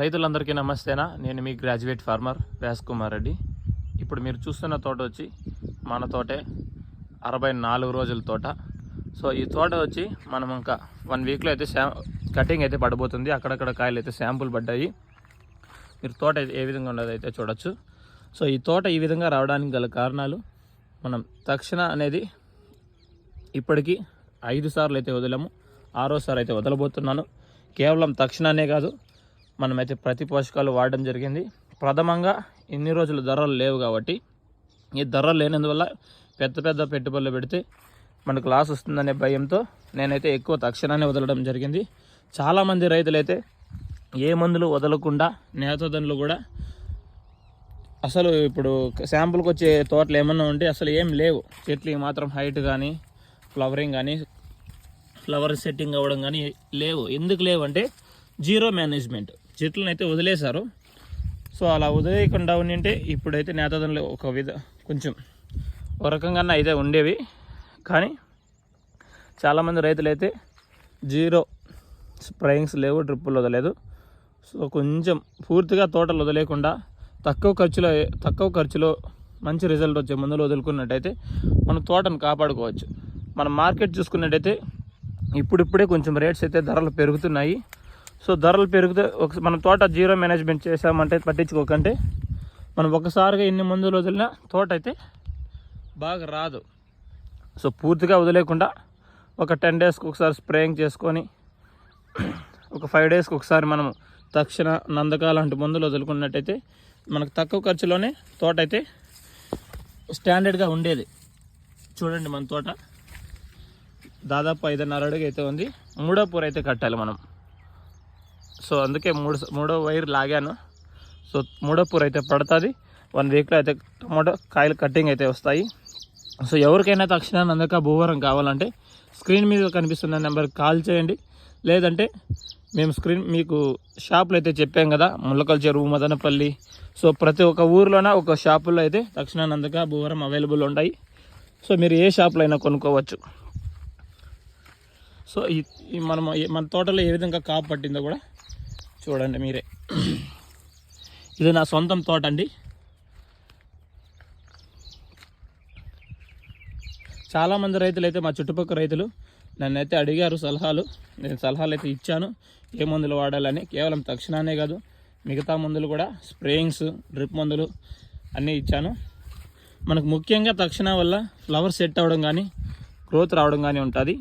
రైతులందరికీ నమస్తేనా. నేను మీ గ్రాడ్యుయేట్ ఫార్మర్ వ్యాస్ కుమార్ రెడ్డి. ఇప్పుడు మీరు చూస్తున్న తోట వచ్చి మన తోటే అరవై నాలుగు రోజుల తోట. సో ఈ తోట వచ్చి మనం ఇంకా వన్ వీక్లో అయితే శా కటింగ్ అయితే పడబోతుంది. అక్కడక్కడ కాయలు అయితే శాంపుల్ పడ్డాయి. మీరు తోట అయితే ఏ విధంగా ఉండదు అయితే చూడొచ్చు. సో ఈ తోట ఈ విధంగా రావడానికి గల కారణాలు మనం తక్షణ అనేది ఇప్పటికీ ఐదు సార్లు అయితే వదిలాము. ఆరోసారి అయితే వదలబోతున్నాను. కేవలం తక్షణనే కాదు మనమైతే ప్రతి పోషకాలు వాడడం జరిగింది. ప్రథమంగా ఇన్ని రోజులు ధరలు లేవు కాబట్టి ఈ ధరలు లేనందువల్ల పెద్ద పెద్ద పెట్టుబడులు పెడితే మనకు లాస్ వస్తుందనే భయంతో నేనైతే ఎక్కువ తక్షణాన్ని వదలడం జరిగింది. చాలామంది రైతులైతే ఏ మందులు వదలకుండా నేతదండ్రులు కూడా అసలు ఇప్పుడు శాంపుల్కి వచ్చే తోటలు ఏమన్నా ఉంటే అసలు ఏం లేవు. చెట్లు మాత్రం హైట్ కానీ ఫ్లవరింగ్ కానీ ఫ్లవర్ సెట్టింగ్ అవ్వడం కానీ లేవు. ఎందుకు లేవు అంటే జీరో మేనేజ్మెంట్. చెట్లను అయితే వదిలేశారు. సో అలా వదిలేయకుండా ఉండింటే ఇప్పుడైతే నేతదన్లు ఒక విధ కొంచెం ఒక రకంగా అయితే ఉండేవి. కానీ చాలామంది రైతులైతే జీరో స్ప్రయింగ్స్ లేవు డ్రిప్పులు వదలేదు సో కొంచెం పూర్తిగా తోటలు వదిలేకుండా తక్కువ ఖర్చులో తక్కువ ఖర్చులో మంచి రిజల్ట్ వచ్చే మందులు వదులుకున్నట్టయితే మన తోటను కాపాడుకోవచ్చు. మనం మార్కెట్ చూసుకున్నట్టయితే ఇప్పుడిప్పుడే కొంచెం రేట్స్ అయితే ధరలు పెరుగుతున్నాయి. సో ధరలు పెరిగితే ఒక మన తోట జీరో మేనేజ్మెంట్ చేసామంటే పట్టించుకోకంటే మనం ఒకసారిగా ఎన్ని మందులు వదిలినా తోట అయితే బాగా రాదు. సో పూర్తిగా వదిలేకుండా ఒక టెన్ డేస్కి ఒకసారి స్ప్రేయింగ్ చేసుకొని ఒక ఫైవ్ డేస్కి ఒకసారి మనం తక్షణ నందక లాంటి మందులు వదులుకున్నట్టయితే మనకు తక్కువ ఖర్చులోనే తోట అయితే స్టాండర్డ్గా ఉండేది. చూడండి మన తోట. దాదాపు ఐదున్నర అడుగు అయితే ఉంది. మూడో పూర అయితే కట్టాలి మనం. సో అందుకే మూడు మూడో వైర్ లాగాను. సో మూడో పూర్ అయితే పడుతుంది. వన్ వీక్లో అయితే టమాటో కాయలు కట్టింగ్ అయితే వస్తాయి. సో ఎవరికైనా తక్షణ నందక భూవరం కావాలంటే స్క్రీన్ మీద కనిపిస్తున్న నెంబర్కి కాల్ చేయండి. లేదంటే మేము స్క్రీన్ మీకు షాపులు అయితే చెప్పాం కదా ముల్లకల్ చెరువు మదనపల్లి. సో ప్రతి ఒక్క ఊర్లోన ఒక షాపుల్లో అయితే తక్షణ నందక భూవరం అవైలబుల్ ఉంటాయి. సో మీరు ఏ షాపులో అయినా కొనుక్కోవచ్చు. సో ఈ మనం మన తోటలో ఏ విధంగా కాపు పట్టిందో కూడా చూడండి మీరే. ఇది నా సొంతం తోట అండి. చాలామంది రైతులు అయితే మా చుట్టుపక్కల రైతులు నన్ను అయితే అడిగారు సలహాలు. నేను సలహాలు అయితే ఇచ్చాను. ఏ మందులు వాడాలని. కేవలం తక్షణానే కాదు మిగతా మందులు కూడా స్ప్రేయింగ్స్ డ్రిప్ మందులు అన్నీ ఇచ్చాను. మనకు ముఖ్యంగా తక్షణ వల్ల ఫ్లవర్ సెట్ అవ్వడం కానీ గ్రోత్ రావడం కానీ ఉంటుంది.